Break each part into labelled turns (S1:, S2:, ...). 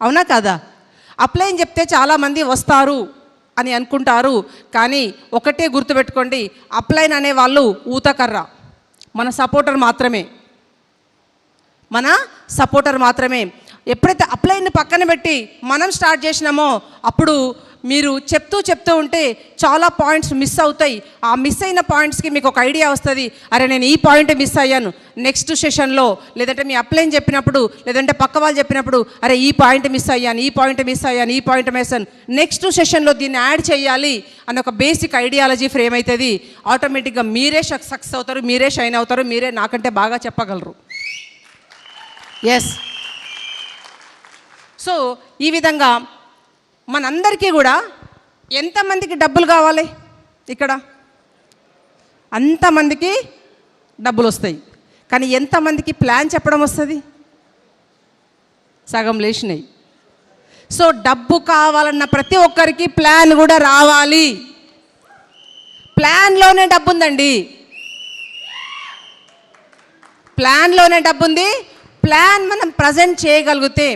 S1: అవునా కాదా? అప్లైన్ చెప్తే చాలామంది వస్తారు అని అనుకుంటారు కానీ ఒకటే గుర్తుపెట్టుకోండి అప్లైన్ అనే వాళ్ళు ఊతకర్ర మన సపోర్టర్ మాత్రమే. మన సపోర్టర్ మాత్రమే. ఎప్పుడైతే అప్లైని పక్కన పెట్టి మనం స్టార్ట్ చేసినామో అప్పుడు మీరు చెప్తూ చెప్తూ ఉంటే చాలా పాయింట్స్ మిస్ అవుతాయి. ఆ మిస్ అయిన పాయింట్స్కి మీకు ఒక ఐడియా వస్తుంది. అరే నేను ఈ పాయింట్ మిస్ అయ్యాను. నెక్స్ట్ సెషన్లో లేదంటే మీ అప్లైన్ చెప్పినప్పుడు లేదంటే పక్క వాళ్ళు చెప్పినప్పుడు అరే ఈ పాయింట్ మిస్ అయ్యాను ఈ పాయింట్ మిస్ అయ్యాను ఈ పాయింట్ మిస్ అయ్యాను. నెక్స్ట్ సెషన్లో దీన్ని యాడ్ చేయాలి అని ఒక బేసిక్ ఐడియాలజీ ఫ్రేమ్ అవుతుంది. ఆటోమేటిక్గా మీరే సక్సెస్ అవుతారు మీరే షైన్ అవుతారు మీరే నాకంటే బాగా చెప్పగలరు. ఎస్ సో ఈ విధంగా మనందరికీ కూడా ఎంతమందికి డబ్బులు కావాలి ఇక్కడ? అంతమందికి డబ్బులు వస్తాయి. కానీ ఎంతమందికి ప్లాన్ చెప్పడం వస్తుంది? సగం లేచినాయి. సో డబ్బు కావాలన్న ప్రతి ఒక్కరికి ప్లాన్ కూడా రావాలి. ప్లాన్లోనే డబ్బు ఉందండి ప్లాన్లోనే డబ్బు ఉంది ప్లాన్ మనం ప్రజెంట్ చేయగలిగితే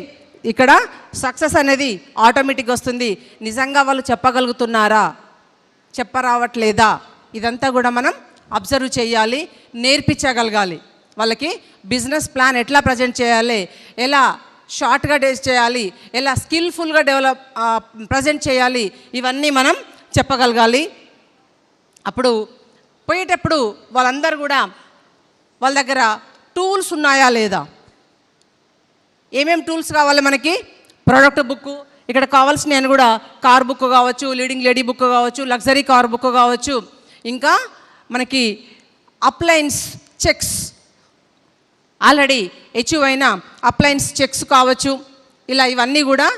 S1: ఇక్కడ సక్సెస్ అనేది ఆటోమేటిక్గా వస్తుంది. నిజంగా వాళ్ళు చెప్పగలుగుతున్నారా? చెప్పరావట్లేదా? ఇదంతా కూడా మనం అబ్జర్వ్ చేయాలి నేర్పించగలగాలి. వాళ్ళకి బిజినెస్ ప్లాన్ ఎట్లా ప్రజెంట్ చేయాలి? ఎలా షార్ట్గా డేస్ చేయాలి? ఎలా స్కిల్ఫుల్గా డెవలప్ ప్రజెంట్ చేయాలి? ఇవన్నీ మనం చెప్పగలగాలి. అప్పుడు పోయేటప్పుడు వాళ్ళందరూ కూడా వాళ్ళ దగ్గర టూల్స్ ఉన్నాయా లేదా? ఏమేం టూల్స్ కావాలి మనకి? ప్రోడక్ట్ బుక్ ఇక్కడ కావాల్సినవి కూడా కార్ బుక్ కావచ్చు లీడింగ్ లేడీ బుక్ కావచ్చు లగ్జరీ కార్ బుక్ కావచ్చు. ఇంకా మనకి అప్లైన్స్ చెక్స్ ఆల్రెడీ అచీవ్ అయిన అప్లైన్స్ చెక్స్ కావచ్చు. ఇలా ఇవన్నీ కూడా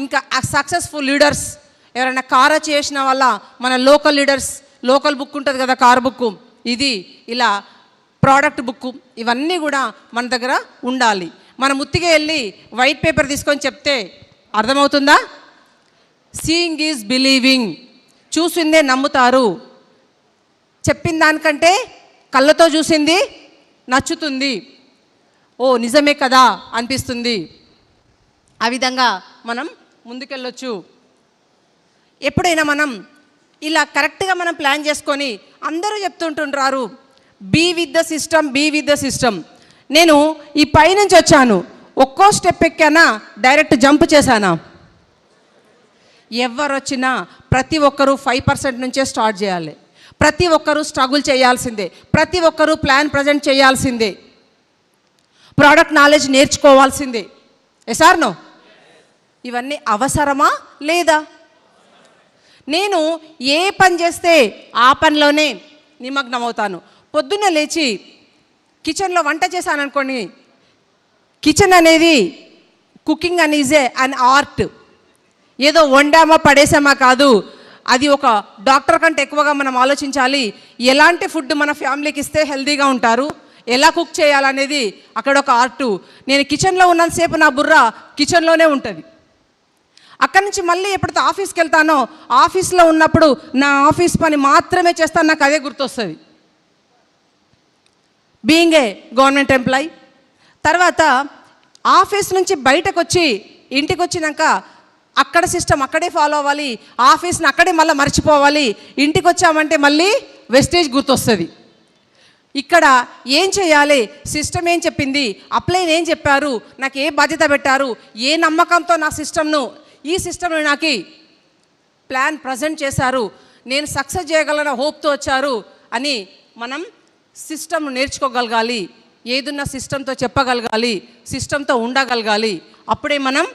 S1: ఇంకా సక్సెస్ఫుల్ లీడర్స్ ఎవరైనా కార్ చేసిన వల్ల మన లోకల్ లీడర్స్ లోకల్ బుక్ ఉంటుంది కదా కార్ బుక్ ఇది ఇలా ప్రోడక్ట్ బుక్ ఇవన్నీ కూడా మన దగ్గర ఉండాలి. మనం ఉత్తిగా వెళ్ళి వైట్ పేపర్ తీసుకొని చెప్తే అర్థమవుతుందా? సీయింగ్ ఈజ్ బిలీవింగ్ చూసిందే నమ్ముతారు. చెప్పిన దానికంటే కళ్ళతో చూసింది నచ్చుతుంది. ఓ నిజమే కదా అనిపిస్తుంది. ఆ విధంగా మనం ముందుకెళ్ళొచ్చు. ఎప్పుడైనా మనం ఇలా కరెక్ట్గా మనం ప్లాన్ చేసుకొని అందరూ చెప్తుంటుంటారు. Be with the system be with the system నేను ఈ పైనుంచి వచ్చాను. ఒక్కో స్టెప్ ఎక్కానా డైరెక్ట్ జంప్ చేశానా? ఎవరు వచ్చినా ప్రతి ఒక్కరూ ఫైవ్ పర్సెంట్ నుంచే స్టార్ట్ చేయాలి. ప్రతి ఒక్కరూ స్ట్రగుల్ చేయాల్సిందే. ప్రతి ఒక్కరూ ప్లాన్ ప్రజెంట్ చేయాల్సిందే. ప్రోడక్ట్ నాలెడ్జ్ నేర్చుకోవాల్సిందే. ఏ సార్నో ఇవన్నీ అవసరమా లేదా? నేను ఏ పని చేస్తే ఆ పనిలోనే నిమగ్నం అవుతాను పొద్దున్న లేచి కిచెన్లో వంట చేశాను అనుకోండి కిచెన్ అనేది కుకింగ్ అని ఈజ్ అన్ ఆర్ట్ ఏదో వండామా పడేసామా కాదు. అది ఒక డాక్టర్ కంటే ఎక్కువగా మనం ఆలోచించాలి ఎలాంటి ఫుడ్ మన ఫ్యామిలీకి ఇస్తే హెల్తీగా ఉంటారు ఎలా కుక్ చేయాలనేది అక్కడ ఒక ఆర్టు నేను కిచెన్లో ఉన్నంతసేపు నా బుర్ర కిచెన్లోనే ఉంటుంది. అక్కడి నుంచి మళ్ళీ ఎప్పుడైతే ఆఫీస్కి వెళ్తానో ఆఫీస్లో ఉన్నప్పుడు నా ఆఫీస్ పని మాత్రమే చేస్తాను నాకు అదే గుర్తొస్తుంది. బీయింగ్ ఏ గవర్నమెంట్ ఎంప్లాయ్ తర్వాత ఆఫీస్ నుంచి బయటకు వచ్చి ఇంటికి వచ్చినాక అక్కడ సిస్టమ్ అక్కడే ఫాలో అవ్వాలి ఆఫీస్ని అక్కడే మళ్ళీ మర్చిపోవాలి ఇంటికి వచ్చామంటే మళ్ళీ వెస్టేజ్ గుర్తొస్తుంది. ఇక్కడ ఏం చేయాలి? సిస్టమ్ ఏం చెప్పింది? అప్లైన్ ఏం చెప్పారు? నాకు ఏ బాధ్యత పెట్టారు? ఏ నమ్మకంతో నా సిస్టమ్ను ఈ సిస్టమ్ను నాకు ప్లాన్ ప్రజెంట్ చేశారు? నేను సక్సెస్ చేయగలన హోప్తో వచ్చారు అని మనం సిస్టమ్ నేర్చుకోగలగాలి. ఏదున్న సిస్టంతో చెప్పగలగాలి సిస్టంతో ఉండగలగాలి. అప్పుడే మనం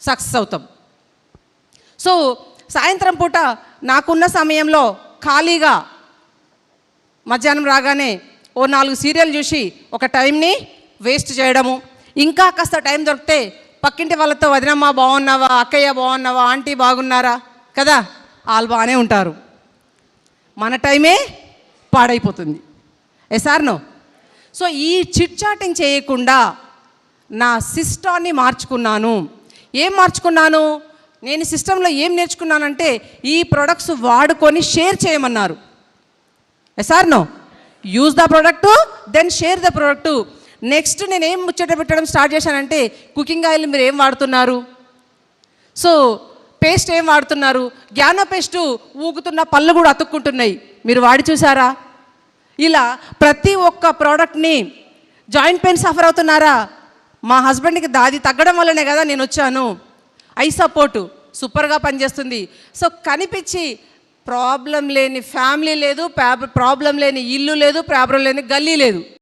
S1: సక్సెస్ అవుతాం. సో సాయంత్రం పూట నాకున్న సమయంలో ఖాళీగా మధ్యాహ్నం రాగానే ఓ నాలుగు సీరియల్ చూసి ఒక టైంని వేస్ట్ చేయడము. ఇంకా కాస్త టైం దొరికితే పక్కింటి వాళ్ళతో వదినమ్మ బాగున్నావా? అక్కయ్య బాగున్నావా? ఆంటీ బాగున్నారా? కదా? వాళ్ళు బాగానే ఉంటారు. మన టైమే పాడైపోతుంది. ఎసార్నో సో ఈ చిట్ చాటింగ్ చేయకుండా నా సిస్టాన్ని మార్చుకున్నాను. ఏం మార్చుకున్నాను? నేను సిస్టంలో ఏం నేర్చుకున్నానంటే ఈ ప్రొడక్ట్స్ వాడుకొని షేర్ చేయమన్నారు. ఎసార్నో use the product then share the product next నేను ఏం ముచ్చట పెట్టడం స్టార్ట్ చేశానంటే కుకింగ్ ఆయిల్ మీరు ఏం వాడుతున్నారు? సో పేస్ట్ ఏం వాడుతున్నారు? జ్ఞాన పేస్ట్ ఊగుతున్న పళ్ళు కూడా అతుక్కుంటున్నాయి. మీరు వాడి చూసారా? ఇలా ప్రతి ఒక్క ప్రోడక్ట్ని జాయింట్ పెయిన్ సఫర్ అవుతున్నారా? మా హస్బెండ్కి దాది తగ్గడం వల్లనే కదా నేను వచ్చాను. ఐ సపోర్టు సూపర్గా పనిచేస్తుంది. సో కనిపించి ప్రాబ్లం లేని ఫ్యామిలీ లేదు ప్రాబ్లం లేని ఇల్లు లేదు ప్రాబ్లం లేని గల్లీ లేదు.